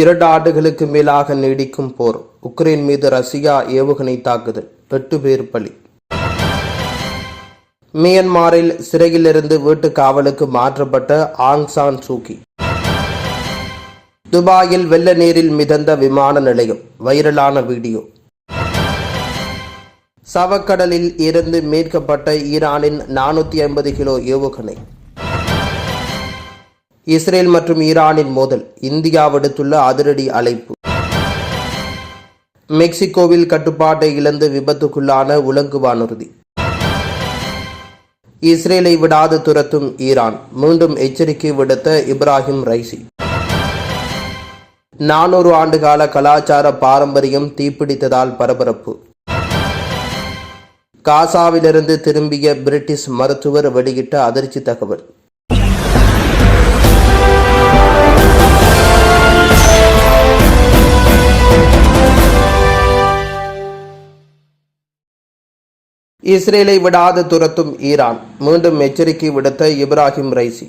இரண்டு ஆண்டுகளுக்கு மேலாக நீடிக்கும் போர் உக்ரைன் மீது ரஷ்யா ஏவுகணை தாக்குதல். எட்டு பேர் பலி. மியன்மாரில் சிறையிலிருந்து வீட்டு காவலுக்கு மாற்றப்பட்ட ஆங் சான் சூகி துபாயில் வெள்ள நீரில் மிதந்த விமான நிலையம் வைரலான வீடியோ. சவக்கடலில் இருந்து மீட்கப்பட்ட ஈரானின் நானூற்றி ஐம்பது கிலோ ஏவுகணை. இஸ்ரேல் மற்றும் ஈரானின் மோதல். இந்தியா விடுத்துள்ள அதிரடி அழைப்பு. மெக்சிகோவில் கட்டுப்பாட்டை இழந்து விபத்துக்குள்ளான உலங்கு வானூர்தி. இஸ்ரேலை விடாது துரத்தும் ஈரான். மீண்டும் எச்சரிக்கை விடுத்த இப்ராஹிம் ரைசி. நானூறு ஆண்டுகால கலாச்சார பாரம்பரியம் தீப்பிடித்ததால் பரபரப்பு. காசாவிலிருந்து திரும்பிய பிரிட்டிஷ் மருத்துவர் வெளியிட்ட அதிர்ச்சி தகவல். இஸ்ரேலை விடாது துரத்தும் ஈரான். மீண்டும் எச்சரிக்கை விடுத்த இப்ராஹிம் ரைசி.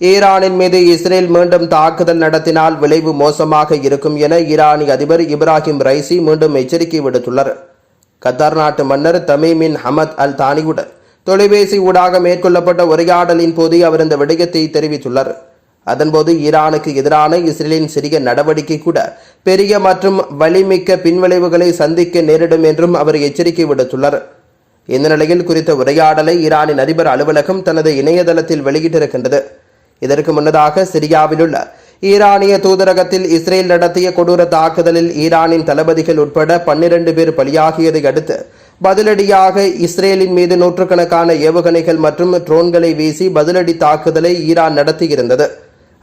ஈரானின் மீது இஸ்ரேல் மீண்டும் தாக்குதல் நடத்தினால் விளைவு மோசமாக இருக்கும் என ஈரானிய அதிபர் இப்ராஹிம் ரைசி மீண்டும் எச்சரிக்கை விடுத்துள்ளார் கத்தார் நாட்டு மன்னர் தமீமின் ஹமத் அல் தானியுடன் தொலைபேசி ஊடாக மேற்கொள்ளப்பட்ட உரையாடலின் போது அவர் இந்த விடயத்தை தெரிவித்துள்ளார். அதன்போது ஈரானுக்கு எதிரான இஸ்ரேலின் சிறிய நடவடிக்கை கூட பெரிய மற்றும் வலிமிக்க பின்விளைவுகளை சந்திக்க நேரிடும் என்றும் அவர் எச்சரிக்கை விடுத்துள்ளார். இந்த நிலையில் குறித்த உரையாடலை ஈரானின் அதிபர் அலுவலகம் தனது இணையதளத்தில் வெளியிட்டிருக்கின்றது. இதற்கு முன்னதாக சிரியாவிலுள்ள ஈரானிய தூதரகத்தில் இஸ்ரேல் நடத்திய கொடூர தாக்குதலில் ஈரானின் தளபதிகள் உட்பட பன்னிரண்டு பேர் பலியாகியதை அடுத்து பதிலடியாக இஸ்ரேலின் மீது நூற்றுக்கணக்கான ஏவுகணைகள் மற்றும் ட்ரோன்களை வீசி பதிலடி தாக்குதலை ஈரான் நடத்தியிருந்தது.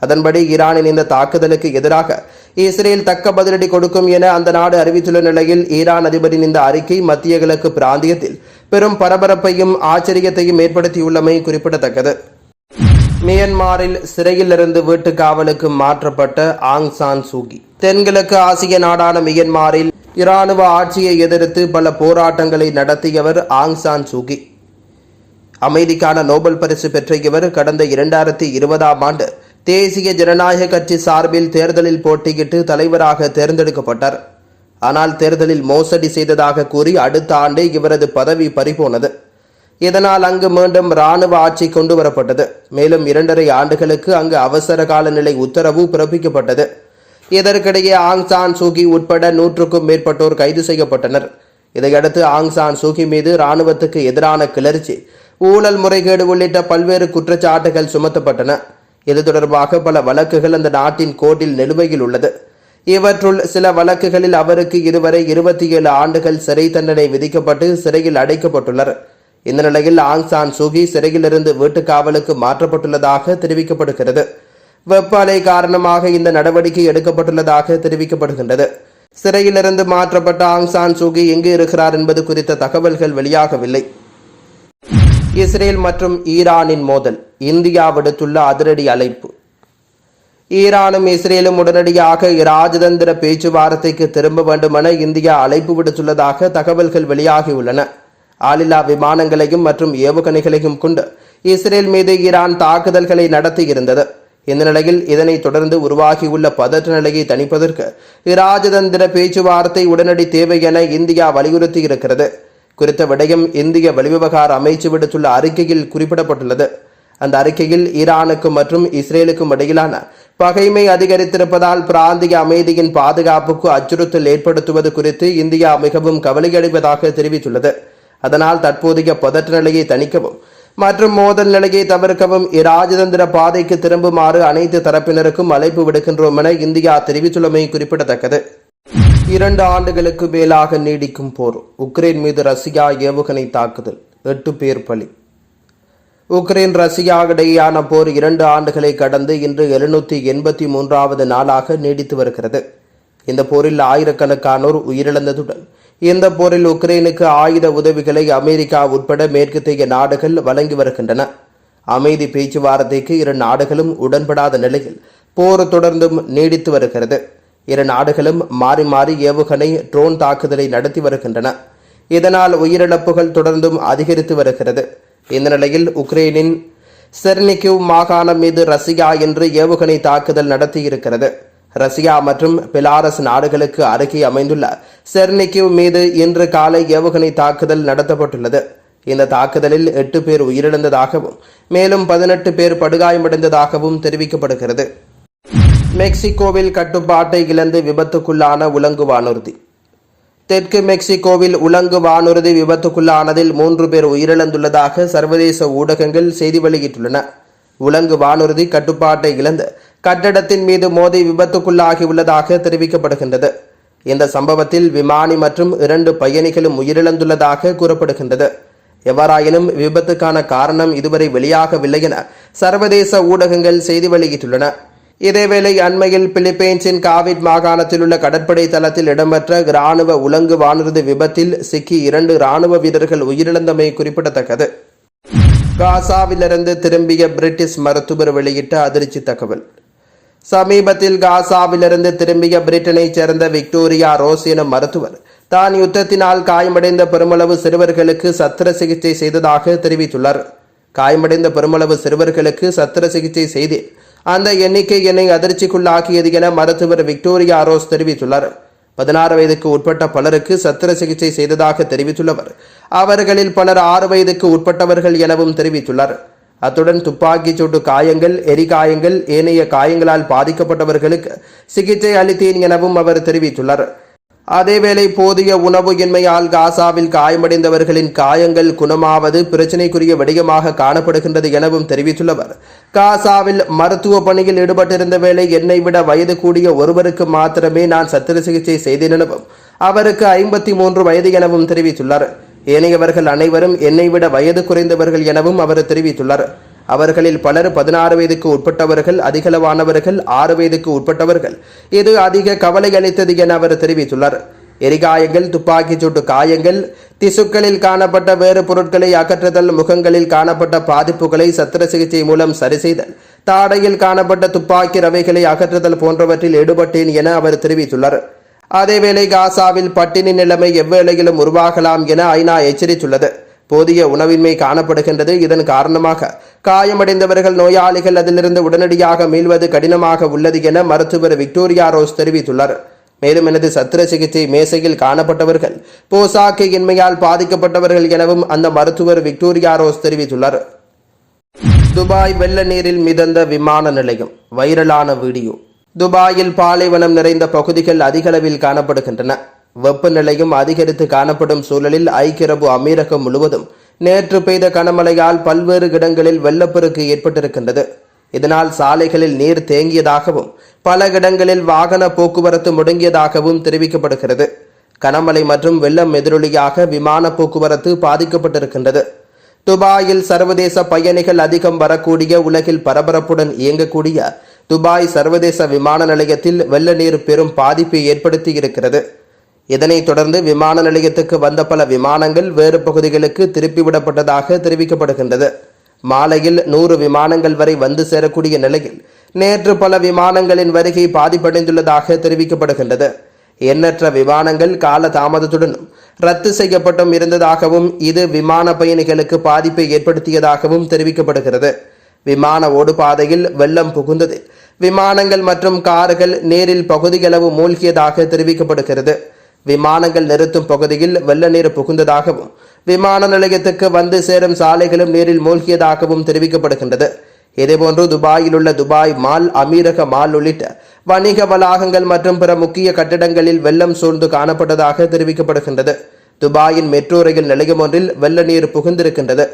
அதன்படி ஈரானின் இந்த தாக்குதலுக்கு எதிராக இஸ்ரேல் தக்க பதிலடி கொடுக்கும் என அந்த நாடு அறிவித்துள்ள நிலையில் ஈரான் அதிபரின் இந்த அறிக்கை மத்திய கிழக்கு பிராந்தியத்தில் பெரும் பரபரப்பையும் ஆச்சரியத்தையும் ஏற்படுத்தியுள்ளமை குறிப்பிடத்தக்கது. மியன்மாரில் சிறையிலிருந்து வீட்டு காவலுக்கு மாற்றப்பட்ட ஆங் சான் சூகி தென்கிழக்கு ஆசிய நாடான மியன்மாரில் இராணுவ ஆட்சியை எதிர்த்து பல போராட்டங்களை நடத்தியவர் ஆங் சான் சூகி அமைதிக்கான நோபல் பரிசு பெற்ற இவர் கடந்த இரண்டாயிரத்தி இருபதாம் ஆண்டு தேசிய ஜனநாயக கட்சி சார்பில் தேர்தலில் போட்டியிட்டு தலைவராக தேர்ந்தெடுக்கப்பட்டார். ஆனால் தேர்தலில் மோசடி செய்ததாக கூறி அடுத்த ஆண்டே இவரது பதவி பறிபோனது. இதனால் அங்கு மீண்டும் இராணுவ ஆட்சி கொண்டு வரப்பட்டது மேலும் இரண்டரை ஆண்டுகளுக்கு அங்கு அவசர கால நிலை உத்தரவு பிறப்பிக்கப்பட்டது. இதற்கிடையே ஆங் சான் சூகி உட்பட நூற்றுக்கும் மேற்பட்டோர் கைது செய்யப்பட்டனர். இதையடுத்து ஆங் சான் சூகி மீது இராணுவத்துக்கு எதிரான கிளர்ச்சி ஊழல் முறைகேடு உள்ளிட்ட பல்வேறு குற்றச்சாட்டுகள் சுமத்தப்பட்டன. இது தொடர்பாக பல வழக்குகள் அந்த நாட்டின் கோர்ட்டில் நிலுவையில் உள்ளது. இவற்றுள் சில வழக்குகளில் அவருக்கு இதுவரை இருபத்தி ஏழு ஆண்டுகள் சிறை தண்டனை விதிக்கப்பட்டு சிறையில் அடைக்கப்பட்டுள்ளார் இந்த நிலையில் ஆங் சான் சூகி சிறையிலிருந்து வீட்டுக் காவலுக்கு மாற்றப்பட்டுள்ளதாக தெரிவிக்கப்படுகிறது. வெப்ப அலை காரணமாக இந்த நடவடிக்கை எடுக்கப்பட்டுள்ளதாக தெரிவிக்கப்படுகின்றது. சிறையிலிருந்து மாற்றப்பட்ட ஆங் சான் சூகி எங்கு இருக்கிறார் என்பது குறித்த தகவல்கள் வெளியாகவில்லை. இஸ்ரேல் மற்றும் ஈரானின் மோதல் இந்தியா விடுத்துள்ள அதிரடி அழைப்பு. ஈரானும் இஸ்ரேலும் உடனடியாக இராஜதந்திர பேச்சுவார்த்தைக்கு திரும்ப வேண்டுமென இந்தியா அழைப்பு விடுத்துள்ளதாக தகவல்கள் வெளியாகியுள்ளன. ஆளில்லா விமானங்களையும் மற்றும் ஏவுகணைகளையும் கொண்டு இஸ்ரேல் மீது ஈரான் தாக்குதல்களை நடத்தியிருந்தது இந்த நிலையில் இதனைத் தொடர்ந்து உருவாகியுள்ள பதற்ற நிலையை தணிப்பதற்கு இராஜதந்திர பேச்சுவார்த்தை உடனடி தேவை என இந்தியா வலியுறுத்தியிருக்கிறது குறித்த விடயம் இந்திய வெளிவிவகார அமைச்சு விடுத்துள்ள அறிக்கையில் குறிப்பிடப்பட்டுள்ளது. அந்த அறிக்கையில் ஈரானுக்கும் மற்றும் இஸ்ரேலுக்கும் இடையிலான பகைமை அதிகரித்திருப்பதால் பிராந்திய அமைதியின் பாதுகாப்புக்கு அச்சுறுத்தல் ஏற்படுத்துவது குறித்து இந்தியா மிகவும் கவலையடைவதாக தெரிவித்துள்ளது. அதனால் தற்போதைய பதற்ற நிலையை தணிக்கவும் மற்றும் மோதல் நிலையை தவிர்க்கவும் இராஜதந்திர பாதைக்கு திரும்புமாறு அனைத்து தரப்பினருக்கும் அழைப்பு விடுக்கின்றோம் என இந்தியா தெரிவித்துள்ளமை குறிப்பிடத்தக்கது. இரண்டு ஆண்டுகளுக்கு மேலாக நீடிக்கும் போர். உக்ரைன் மீது ரஷ்யா ஏவுகணை தாக்குதல். எட்டு பேர் பலி. உக்ரைன் ரஷ்யா இடையேயான போர் இரண்டு ஆண்டுகளை கடந்து இன்று எழுநூற்றி எண்பத்தி மூன்றாவது நாளாக நீடித்து வருகிறது. இந்த போரில் ஆயிரக்கணக்கானோர் உயிரிழந்ததுடன் இந்த போரில் உக்ரைனுக்கு ஆயுத உதவிகளை அமெரிக்கா உட்பட மேற்கத்திய நாடுகள் வழங்கி வருகின்றன. அமைதி பேச்சுவார்த்தைக்கு இரு நாடுகளும் உடன்படாத நிலையில் போர் தொடர்ந்தும் நீடித்து வருகிறது. இரு நாடுகளும் மாறி மாறி ஏவுகணை ட்ரோன் தாக்குதலை நடத்தி வருகின்றன. இதனால் உயிரிழப்புகள் தொடர்ந்தும் அதிகரித்து வருகிறது. இந்த நிலையில் உக்ரைனின் செர்னிகிவ் மாகாணம் மீது ரஷ்யா இன்று ஏவுகணை தாக்குதல் நடத்தியிருக்கிறது. ரஷ்யா மற்றும் பெலாரஸ் நாடுகளுக்கு அருகே அமைந்துள்ள செர்னிகிவ் மீது இன்று காலை ஏவுகணை தாக்குதல் நடத்தப்பட்டுள்ளது. இந்த தாக்குதலில் எட்டு பேர் உயிரிழந்ததாகவும் மேலும் பதினெட்டு பேர் படுகாயமடைந்ததாகவும் தெரிவிக்கப்படுகிறது. மெக்சிகோவில் கட்டுப்பாட்டை இழந்து விபத்துக்குள்ளான உலங்கு வானூர்தி. தெற்கு மெக்சிகோவில் உலங்கு வானூர்தி விபத்துக்குள்ளானதில் மூன்று பேர் உயிரிழந்துள்ளதாக சர்வதேச ஊடகங்கள் செய்தி வெளியிட்டுள்ளன. உலங்கு வானூர்தி கட்டுப்பாட்டை இழந்து கட்டடத்தின் மீது மோதி விபத்துக்குள்ளாகியுள்ளதாக தெரிவிக்கப்படுகின்றது. இந்த சம்பவத்தில் விமானி மற்றும் இரண்டு பயணிகளும் உயிரிழந்துள்ளதாக கூறப்படுகின்றது. எவ்வாறாயினும் விபத்துக்கான காரணம் இதுவரை வெளியாகவில்லை என சர்வதேச ஊடகங்கள் செய்தி வெளியிட்டுள்ளன. இதேவேளை அண்மையில் பிலிப்பைன்ஸின் காவிட் மாகாணத்தில் உள்ள கடற்படை தளத்தில் இடம்பெற்ற இராணுவ உலங்கு வானூர்தி விபத்தில் சிக்கி இரண்டு இராணுவ வீரர்கள் உயிரிழந்தமை குறிப்பிடத்தக்கது. காசாவிலிருந்து திரும்பிய பிரிட்டிஷ் மருத்துவர் வெளியிட்ட அதிர்ச்சி தகவல். சமீபத்தில் காசாவிலிருந்து திரும்பிய பிரிட்டனைச் சேர்ந்த விக்டோரியா ரோஸ் எனும் மருத்துவர் தான் யுத்தத்தினால் காயமடைந்த பெருமளவு சிறுவர்களுக்கு சத்திர சிகிச்சை செய்ததாக தெரிவித்துள்ளார். காயமடைந்த பெருமளவு சிறுவர்களுக்கு சத்திர சிகிச்சை செய்தேன் அந்த எண்ணிக்கை என்னை அதிர்ச்சிக்குள்ளாக்கியது என மருத்துவர் விக்டோரியா ரோஸ் தெரிவித்துள்ளார். பதினாறு வயதுக்கு உட்பட்ட பலருக்கு சத்திர சிகிச்சை செய்ததாக தெரிவித்துள்ளவர். அவர்களில் பலர் ஆறு வயதுக்கு உட்பட்டவர்கள் எனவும் தெரிவித்துள்ளார். அத்துடன் துப்பாக்கிச் சூட்டு காயங்கள் எரிகாயங்கள் ஏனைய காயங்களால் பாதிக்கப்பட்டவர்களுக்கு சிகிச்சை அளித்தேன் எனவும் அவர் தெரிவித்துள்ளார். அதேவேளை போதிய உணவு இன்மையால் காசாவில் காயமடைந்தவர்களின் காயங்கள் குணமாவது பிரச்சினைக்குரிய விடயமாக காணப்படுகின்றது எனவும் தெரிவித்துள்ளவர். காசாவில் மருத்துவ பணியில் ஈடுபட்டிருந்த வேளை என்னை விட வயது கூடிய ஒருவருக்கு மாத்திரமே நான் சத்திர சிகிச்சை செய்தேன் எனவும் அவருக்கு ஐம்பத்தி மூன்று வயது எனவும் தெரிவித்துள்ளார். ஏனையவர்கள் அனைவரும் என்னை விட வயது குறைந்தவர்கள் எனவும் அவர் தெரிவித்துள்ளார். அவர்களில் பலர் பதினாறு வயதுக்கு உட்பட்டவர்கள் அதிகளவானவர்கள் ஆறு வயதுக்கு உட்பட்டவர்கள். இது அதிக கவலை அளித்தது என அவர் தெரிவித்துள்ளார். எரிகாயங்கள் துப்பாக்கிச் சூட்டு காயங்கள் திசுக்களில் காணப்பட்ட வேறு பொருட்களை அகற்றுதல் முகங்களில் காணப்பட்ட பாதிப்புகளை சத்திர சிகிச்சை மூலம் சரி செய்தல் தாடையில் காணப்பட்ட துப்பாக்கி ரவைகளை அகற்றுதல் போன்றவற்றில் ஈடுபட்டேன் என அவர் தெரிவித்துள்ளார். அதேவேளை காசாவில் பட்டினி நிலைமை எவ்வேளையிலும் உருவாகலாம் என ஐநா எச்சரித்துள்ளது. போதிய உணவின்மை காணப்படுகின்றது. இதன் காரணமாக காயமடைந்தவர்கள் நோயாளிகள் அதிலிருந்து உடனடியாக மீள்வது கடினமாக உள்ளது என மருத்துவர் விக்டோரியா ரோஸ் தெரிவித்துள்ளார். மேலும் எனது சத்திர சிகிச்சை மேசையில் காணப்பட்டவர்கள் போசாக்கு இன்மையால் பாதிக்கப்பட்டவர்கள் எனவும் அந்த மருத்துவர் விக்டோரியா ரோஸ் தெரிவித்துள்ளார். துபாய் வெள்ள நீரில் மிதந்த விமான நிலையம் வைரலான வீடியோ. துபாயில் பாலைவனம் நிறைந்த பகுதிகள் அதிகளவில் காணப்படுகின்றன. வெப்பநிலையும் அதிகரித்து காணப்படும் சூழலில் ஐக்கிய அரபு அமீரகம் முழுவதும் நேற்று பெய்த கனமழையால் பல்வேறு இடங்களில் வெள்ளப்பெருக்கு ஏற்பட்டிருக்கின்றது. இதனால் சாலைகளில் நீர் தேங்கியதாகவும் பல இடங்களில் வாகன போக்குவரத்து முடங்கியதாகவும் தெரிவிக்கப்படுகிறது. கனமழை மற்றும் வெள்ளம் எதிரொலியாக விமான போக்குவரத்து பாதிக்கப்பட்டிருக்கின்றது. துபாயில் சர்வதேச பயணிகள் அதிகம் வரக்கூடிய உலகில் பரபரப்புடன் இயங்கக்கூடிய துபாய் சர்வதேச விமான நிலையத்தில் வெள்ள நீர் பெரும் பாதிப்பை ஏற்படுத்தி இருக்கிறது இதனைத் தொடர்ந்து விமான நிலையத்துக்கு வந்த பல விமானங்கள் வேறு பகுதிகளுக்கு திருப்பிவிடப்பட்டதாக தெரிவிக்கப்படுகின்றது. மாலையில் நூறு விமானங்கள் வரை வந்து சேரக்கூடிய நிலையில் நேற்று பல விமானங்களின் வருகை பாதிப்படைந்துள்ளதாக தெரிவிக்கப்படுகின்றது. எண்ணற்ற விமானங்கள் கால தாமதத்துடனும் ரத்து செய்யப்பட்டும் இருந்ததாகவும் இது விமான பயணிகளுக்கு பாதிப்பை ஏற்படுத்தியதாகவும் தெரிவிக்கப்படுகிறது. விமான ஓடுபாதையில் வெள்ளம் புகுந்ததில் விமானங்கள் மற்றும் கார்கள் நேரில் பகுதியளவு மூழ்கியதாக தெரிவிக்கப்படுகிறது. விமானங்கள் நிறுத்தும் பகுதியில் வெள்ள நீர் புகுந்ததாகவும் விமான நிலையத்துக்கு வந்து சேரும் சாலைகளும் நீரில் மூழ்கியதாகவும் தெரிவிக்கப்படுகின்றது. இதேபோன்று துபாயில் உள்ள துபாய் மால் அமீரக மால் உள்ளிட்ட வணிக வளாகங்கள் மற்றும் பிற முக்கிய கட்டிடங்களில் வெள்ளம் சூழ்ந்து காணப்பட்டதாக தெரிவிக்கப்படுகின்றது. துபாயின் மெட்ரோ ரயில் நிலையம் ஒன்றில் வெள்ள நீர் புகுந்திருக்கின்றது.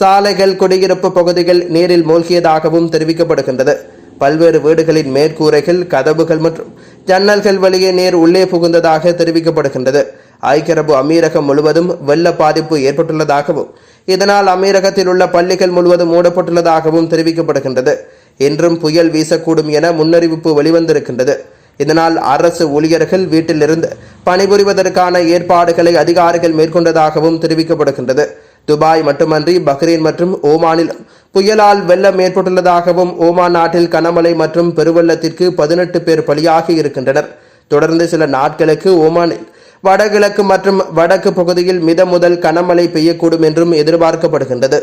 சாலைகள் குடியிருப்பு பகுதிகள் நீரில் மூழ்கியதாகவும் தெரிவிக்கப்படுகின்றது. பல்வேறு வீடுகளின் மேற்கூரைகள் கதவுகள் மற்றும் ஜன்னல்கள் வழியே நீர் உள்ளே புகுந்ததாக தெரிவிக்கப்படுகின்றது. ஐக்கிய அரபு அமீரகம் முழுவதும் வெள்ள பாதிப்பு ஏற்பட்டுள்ளதாகவும் இதனால் அமீரகத்தில் உள்ள பள்ளிகள் முழுவதும் மூடப்பட்டுள்ளதாகவும் தெரிவிக்கப்படுகின்றது. இன்றும் புயல் வீசக்கூடும் என முன்னறிவிப்பு வெளிவந்திருக்கின்றது. இதனால் அரசு ஊழியர்கள் வீட்டிலிருந்து பணிபுரிவதற்கான ஏற்பாடுகளை அதிகாரிகள் மேற்கொண்டதாகவும் தெரிவிக்கப்படுகின்றது. துபாய் மட்டுமன்றி பஹ்ரைன் மற்றும் ஓமானிலும் புயலால் வெள்ளம் ஏற்பட்டுள்ளதாகவும் ஓமான் நாட்டில் கனமழை மற்றும் பெருவெள்ளத்திற்கு பதினெட்டு பேர் பலியாகி இருக்கின்றனர். தொடர்ந்து சில நாட்களுக்கு ஓமானில் வடகிழக்கு மற்றும் வடக்கு பகுதியில் மித முதல் கனமழை பெய்யக்கூடும் என்றும் எதிர்பார்க்கப்படுகின்றது.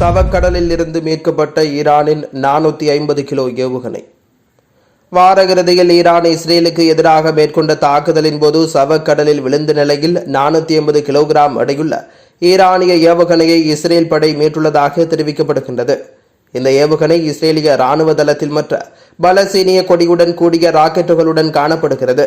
சவக்கடலில் இருந்து மீட்கப்பட்ட ஈரானின் நானூற்றி ஐம்பது கிலோ ஏவுகணை. வார இறுதியில் ஈரான் இஸ்ரேலுக்கு எதிராக மேற்கொண்ட தாக்குதலின் போது சவக்கடலில் விழுந்த நிலையில் நானூற்றி ஐம்பது கிலோகிராம் எடையுள்ள ஈரானிய ஏவுகணையை இஸ்ரேல் படை மீட்டுள்ளதாக தெரிவிக்கப்படுகின்றது. இந்த ஏவுகணை இஸ்ரேலிய ராணுவ தளத்தில் மற்ற பலசீனிய கொடியுடன் கூடிய ராக்கெட்டுகளுடன் காணப்படுகிறது.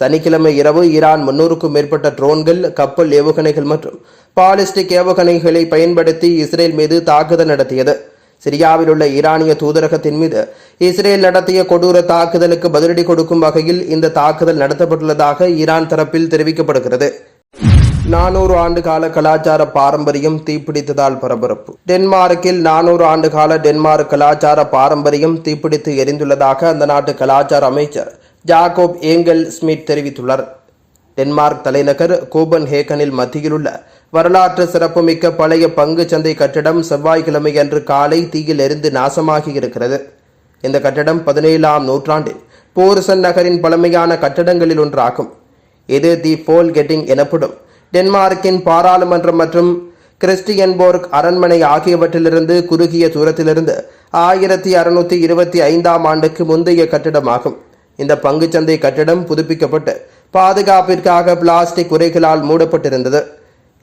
சனிக்கிழமை இரவு ஈரான் முன்னூறுக்கும் மேற்பட்ட ட்ரோன்கள் கப்பல் ஏவுகணைகள் மற்றும் பாலிஸ்டிக் ஏவுகணைகளை பயன்படுத்தி இஸ்ரேல் மீது தாக்குதல் நடத்தியது. சிரியாவில் உள்ள ஈரானிய தூதரகத்தின் மீது இஸ்ரேல் நடத்திய கொடூர தாக்குதலுக்கு பதிலடி கொடுக்கும் வகையில் இந்த தாக்குதல் நடத்தப்பட்டுள்ளதாக ஈரான் தரப்பில் தெரிவிக்கப்படுகிறது. நானூறு ஆண்டு கால கலாச்சார பாரம்பரியம் தீப்பிடித்ததால் பரபரப்பு. டென்மார்க்கில் நானூறு ஆண்டு கால டென்மார்க் கலாச்சார பாரம்பரியம் தீப்பிடித்து எரிந்துள்ளதாக அந்த நாட்டு கலாச்சார அமைச்சர் ஜாகோப் ஏங்கல் ஸ்மித் தெரிவித்துள்ளார். டென்மார்க் தலைநகர் கோபன் ஹேகனில் மத்தியில் உள்ள வரலாற்று சிறப்புமிக்க பழைய பங்கு சந்தை கட்டிடம் செவ்வாய்க்கிழமை அன்று காலை தீயில் எரிந்து நாசமாகி இருக்கிறது. இந்த கட்டடம் பதினேழாம் நூற்றாண்டில் போர்சன் நகரின் பழமையான கட்டடங்களில் ஒன்றாகும். இது தி போல் கெட்டிங் எனப்படும் டென்மார்க்கின் பாராளுமன்றம் மற்றும் கிறிஸ்டியன்போர்க் அரண்மனை ஆகியவற்றிலிருந்து குறுகிய தூரத்திலிருந்து ஆயிரத்தி அறுநூத்தி இருபத்தி ஐந்தாம் ஆண்டுக்கு முந்தைய கட்டிடமாகும். இந்த பங்குச்சந்தை கட்டிடம் புதுப்பிக்கப்பட்டு பாதுகாப்பிற்காக பிளாஸ்டிக் உரைகளால் மூடப்பட்டிருந்தது.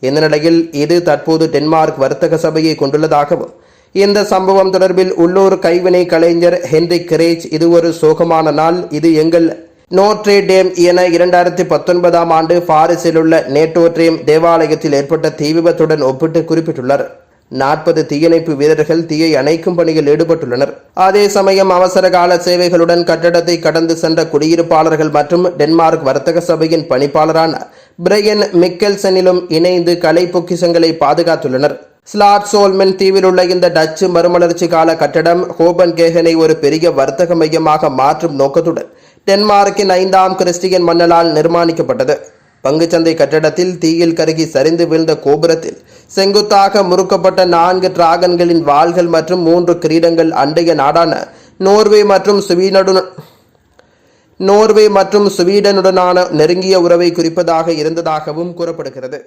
இந்த நிலையில் இது தற்போது டென்மார்க் வர்த்தக சபையை கொண்டுள்ளதாகவும் இந்த சம்பவம் தொடர்பில் உள்ளூர் கைவினை கலைஞர் ஹென்ரி கிரேஜ் இது ஒரு சோகமான நாள் இது எங்கள் நோட்ரே டேம் என இரண்டாயிரத்தி பத்தொன்பதாம் ஆண்டு பாரிஸில் உள்ள நேட்டோட்ரேம் தேவாலயத்தில் ஏற்பட்ட தீ விபத்துடன் ஒப்பிட்டு குறிப்பிட்டுள்ளார். நாற்பது தீயணைப்பு வீரர்கள் தீயை அணைக்கும் பணியில் ஈடுபட்டுள்ளனர். அதே சமயம் அவசர கால சேவைகளுடன் கட்டடத்தை கடந்து சென்ற குடியிருப்பாளர்கள் மற்றும் டென்மார்க் வர்த்தக சபையின் பணிப்பாளரான பிரையன் மிக்கெல்சனிலும் இணைந்து கலை பொக்கிசங்களை பாதுகாத்துள்ளனர். ஸ்லாட் சோல்மென் தீவில் உள்ள இந்த டச்சு மறுமலர்ச்சி கால கட்டடம் ஹோபன் கேகனை ஒரு பெரிய வர்த்தக மையமாக மாற்றும் நோக்கத்துடன் டென்மார்க்கின் ஐந்தாம் கிறிஸ்டியன் மன்னலால் நிர்மாணிக்கப்பட்டது. பங்குச்சந்தை கட்டடத்தில் தீயில் கருகி சரிந்து வீழ்ந்த கோபுரத்தில் செங்குத்தாக முறுக்கப்பட்ட நான்கு டிராகன்களின் வாள்கள் மற்றும் மூன்று கிரீடங்கள் அண்டைய நாடான நோர்வே மற்றும் ஸ்வீடனுடன் நோர்வே மற்றும் சுவீடனுடனான நெருங்கிய உறவை குறிப்பதாக இருந்ததாகவும் கூறப்படுகிறது.